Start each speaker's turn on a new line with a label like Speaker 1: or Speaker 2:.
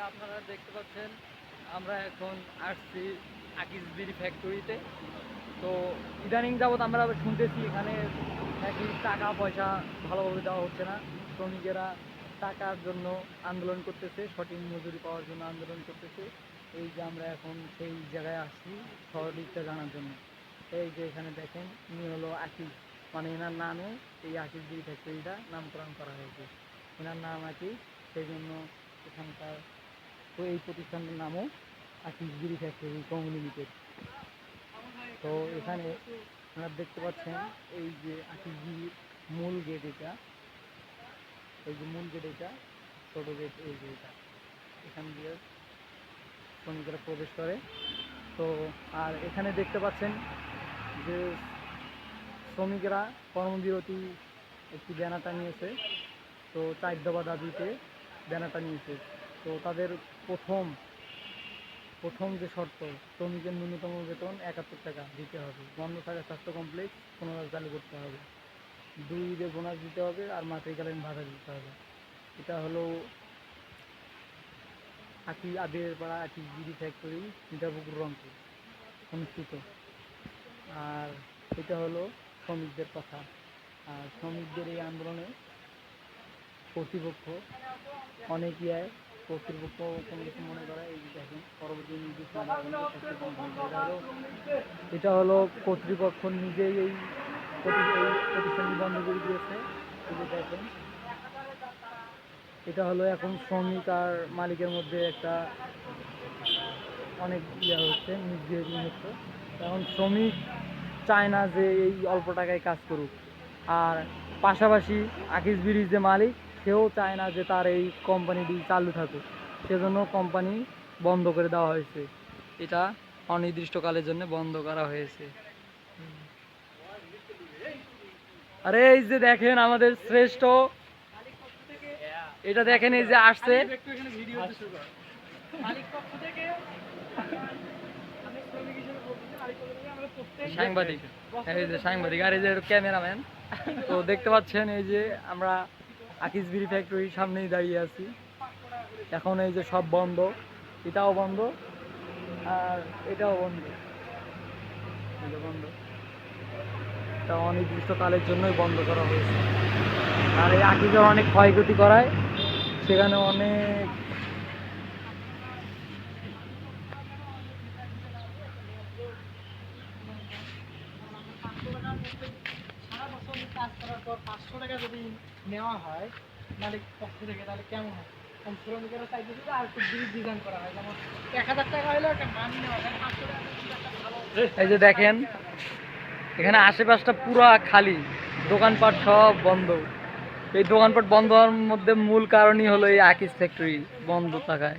Speaker 1: যে আপনারা দেখতে পাচ্ছেন। আমরা এখন আসছি আকিস বিড়ি ফ্যাক্টরিতে তো ইদানিং যাবৎ আমরা শুনতেছি এখানে নাকি টাকা পয়সা ভালোভাবে দেওয়া হচ্ছে না। শ্রমিকেরা টাকার জন্য আন্দোলন করতেছে, সঠিক মজুরি পাওয়ার জন্য আন্দোলন করতেছে। এই যে আমরা এখন সেই জায়গায় আসছি সহযোগিতা জানার জন্য। এই যে এখানে দেখেন ইনি হলো আকিস মানে এনার নামে এই বিড়ি ফ্যাক্টরিটা নামকরণ করা হয়েছে। এনার নাম আকিস সেই জন্য তো এই প্রতিষ্ঠানের নামও বিড়ি ফ্যাক্টরি কম লিমিটেড। তো এখানে আপনারা দেখতে পাচ্ছেন এই যে আকিস বিড়ির মূল গেট এটা। এই যে মূল গেট এটা, ছোটো গেট, এই যে এটা। এখান দিয়ে শ্রমিকরা প্রবেশ করে। তো আর এখানে দেখতে পাচ্ছেন যে শ্রমিকরা কর্মবিরতি একটি ব্যানার টানিয়েছে তো চার দফা দাবিতে ব্যানার টানিয়েছে তো তাদের প্রথম প্রথম যে শর্ত, শ্রমিকের ন্যূনতম বেতন একাত্তর টাকা দিতে হবে। বন্ধ থাকা স্বাস্থ্য কমপ্লেক্স পুনরায় চালু করতে হবে। দুই ঈদে বোনাস দিতে হবে আর মাতৃকালীন ভাতা দিতে হবে। এটা হলো আকি আদের পাড়া আকি বিড়ি ফ্যাক্টরি মিঠাপুকুর রংপুর, অনুষ্ঠিত। আর এটা হলো শ্রমিকদের কথা। আর শ্রমিকদের এই আন্দোলনে কর্তৃপক্ষ অনেক ইয়ে কর্তৃপক্ষ মনে করে? এই পরবর্তী। এটা হলো কর্তৃপক্ষ নিজেই এই প্রতি- এই প্রতিষ্ঠানটি বন্ধ করে দিয়েছে। দেখেন, এটা হলো এখন শ্রমিক আর মালিকের মধ্যে একটা অনেক ইয়ে হচ্ছে হচ্ছে। এখন শ্রমিক চায় না যে এই অল্প টাকায় কাজ করুক। আর পাশাপাশি আকিস বিড়ির যে মালিক সেও চায় না যে তার এই কোম্পানিটি চালু থাকুক। সেজন্য কোম্পানি বন্ধ করে দেওয়া হয়েছে। এটা অনির্দিষ্টকালের জন্য বন্ধ করা হয়েছে। আরে এই যে দেখেন আমাদের শ্রেষ্ঠ। এটা দেখেন এই যে আসছে। সাংবাদিক। এই যে সাংবাদিক আর এই যে ক্যামেরাম্যান তো দেখতে পাচ্ছেন এই যে আমরা আকিস ফ্যাক্টরির সামনেই দাঁড়িয়ে আছি। এখন এই যে সব বন্ধ, এটাও বন্ধ, আর এটাও বন্ধ। যে বন্ধ। এটা অনির্দিষ্টকালের জন্যই বন্ধ করা হয়েছে। আর এই আকিজের অনেক ক্ষয়ক্ষতি করায়, সেখানে অনেক
Speaker 2: সারা বছর কাজ করার পর পাঁচশো টাকা যদি নেওয়া হয় মালিক পক্ষ থেকে তাহলে কেমন হয়? কারণ শ্রমিকেরা চাইতে যদি আর একটু ব্রিজ ডিজাইন করা হয় যেমন এক হাজার টাকা একটা মানি নেওয়া যায় পাঁচশো টাকা
Speaker 1: এই যে দেখেন এখানে আশেপাশটা পুরো খালি দোকানপাট সব বন্ধ। এই দোকানপাট বন্ধ হওয়ার মধ্যে মূল কারণই হলো এই আকিস ফ্যাক্টরি বন্ধ থাকায়।